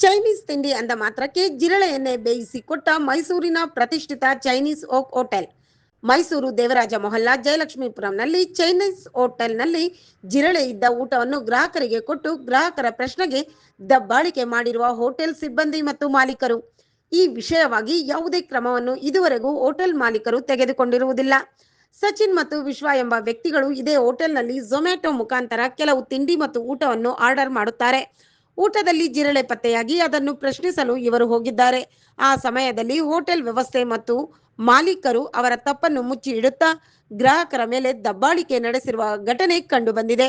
Chinese ತಿಂಡಿ ಅಂದ ಮಾತ್ರಕ್ಕೆ ಜಿರಳೆಯನ್ನೇ ಬೇಯಿಸಿ ಕೊಟ್ಟ ಮೈಸೂರಿನ ಪ್ರತಿಷ್ಠಿತ Chinese oak hotel Mysuru Devaraja Mohalla ಜಯಲಕ್ಷ್ಮೀಪುರಂನಲ್ಲಿ Chinese ಹೋಟೆಲ್ನಲ್ಲಿ ಜಿರಳೆ ಇದ್ದ ಊಟವನ್ನು ಗ್ರಾಹಕರಿಗೆ ಕೊಟ್ಟು ಗ್ರಾಹಕರ ಪ್ರಶ್ನೆಗೆ ದಬ್ಬಾಳಿಕೆ ಮಾಡಿರುವ ಹೋಟೆಲ್ ಸಿಬ್ಬಂದಿ ಮತ್ತು ಮಾಲೀಕರು. ಈ ವಿಷಯವಾಗಿ ಯಾವುದೇ ಕ್ರಮವನ್ನು ಇದುವರೆಗೂ ಹೋಟೆಲ್ ಮಾಲೀಕರು ತೆಗೆದುಕೊಂಡಿರುವುದಿಲ್ಲ. ಸಚಿನ್ ಮತ್ತು ವಿಶ್ವ ಎಂಬ ವ್ಯಕ್ತಿಗಳು ಇದೇ ಹೋಟೆಲ್ನಲ್ಲಿ ಝೊಮ್ಯಾಟೊ ಮುಖಾಂತರ ಕೆಲವು ತಿಂಡಿ ಮತ್ತು ಊಟವನ್ನು ಆರ್ಡರ್ ಮಾಡುತ್ತಾರೆ. ಊಟದಲ್ಲಿ ಜಿರಳೆ ಪತ್ತೆಯಾಗಿ ಅದನ್ನು ಪ್ರಶ್ನಿಸಲು ಇವರು ಹೋಗಿದ್ದಾರೆ. ಆ ಸಮಯದಲ್ಲಿ ಹೋಟೆಲ್ ವ್ಯವಸ್ಥೆ ಮತ್ತು ಮಾಲೀಕರು ಅವರ ತಪ್ಪನ್ನು ಮುಚ್ಚಿ ಇಡುತ್ತಾ ಗ್ರಾಹಕರ ಮೇಲೆ ದಬ್ಬಾಳಿಕೆ ನಡೆಸಿರುವ ಘಟನೆ ಕಂಡುಬಂದಿದೆ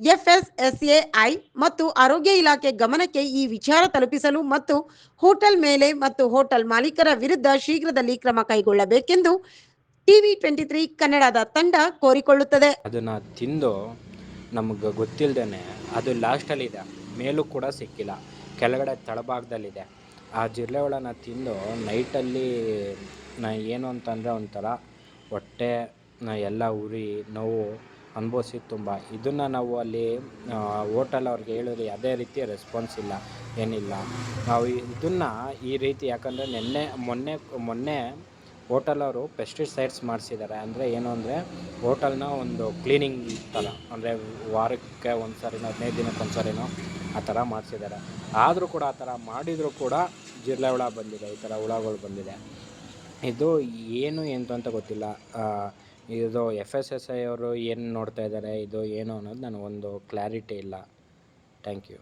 ಎಫ್ಎಸ್ಎಸ್ಎಐ ಮತ್ತು ಆರೋಗ್ಯ ಇಲಾಖೆ ಗಮನಕ್ಕೆ ಈ ವಿಚಾರ ತಲುಪಿಸಲು ಮತ್ತು ಹೋಟೆಲ್ ಮೇಲೆ ಮತ್ತು ಹೋಟೆಲ್ ಮಾಲೀಕರ ವಿರುದ್ಧ ಶೀಘ್ರದಲ್ಲಿ ಕ್ರಮ ಕೈಗೊಳ್ಳಬೇಕೆಂದು ಟಿವಿ ಟ್ವೆಂಟಿ ತ್ರೀ ಕನ್ನಡದ ತಂಡ ಕೋರಿಕೊಳ್ಳುತ್ತದೆ. ಅದನ್ನು ತಿಂದು ನಮಗೆ ಗೊತ್ತಿಲ್ಲದೇನೆ ಅದು ಲಾಸ್ಟಲ್ಲಿದೆ ಮೇಲೂ ಕೂಡ ಸಿಕ್ಕಿಲ್ಲ. ಕೆಳಗಡೆ ತಳಭಾಗದಲ್ಲಿದೆ. ಆ ಜಿರಳೆ ಹುಳನ ತಿಂದು ನೈಟಲ್ಲಿ ನಾ ಏನು ಅಂತಂದರೆ ಒಂಥರ ಹೊಟ್ಟೆ ಎಲ್ಲ ಉರಿ, ನೋವು ಅನುಭವಿಸಿದ್ದು ತುಂಬ. ಇದನ್ನು ನಾವು ಅಲ್ಲಿ ಹೋಟೆಲ್ ಅವ್ರಿಗೆ ಹೇಳಿದ್ರೆ ಯಾವುದೇ ರೀತಿಯ ರೆಸ್ಪಾನ್ಸ್ ಇಲ್ಲ, ಏನಿಲ್ಲ. ನಾವು ಇದನ್ನು ಈ ರೀತಿ ಯಾಕಂದರೆ ನಿನ್ನೆ, ಮೊನ್ನೆ ಮೊನ್ನೆ ಹೋಟೆಲ್ ಅವರು ಪೆಸ್ಟಿಸೈಡ್ಸ್ ಮಾಡಿಸಿದ್ದಾರೆ. ಅಂದರೆ ಏನು ಅಂದರೆ ಹೋಟೆಲ್ನ ಒಂದು ಕ್ಲೀನಿಂಗ್ ಥರ. ಅಂದರೆ ವಾರಕ್ಕೆ ಒಂದು ಸಾರಿನೋ ಹದಿನೈದು ದಿನಕ್ಕೆ ಒಂದು ಸರಿನೋ ಆ ಥರ ಮಾಡಿಸಿದ್ದಾರೆ. ಆದರೂ ಕೂಡ ಆ ಥರ ಮಾಡಿದರೂ ಕೂಡ ಜಿರಳೆ ಹುಳ ಬಂದಿದೆ, ಈ ಥರ ಹುಳಗಳು ಬಂದಿದೆ. ಇದು ಏನು ಎಂತ ಅಂತ ಗೊತ್ತಿಲ್ಲ. ಇದು ಎಫ್ ಎಸ್ ಎಸ್ ಐ ಅವರು ಏನು ನೋಡ್ತಾ ಇದ್ದಾರೆ, ಇದು ಏನು ಅನ್ನೋದು ನನಗೊಂದು ಕ್ಲಾರಿಟಿ ಇಲ್ಲ. Thank you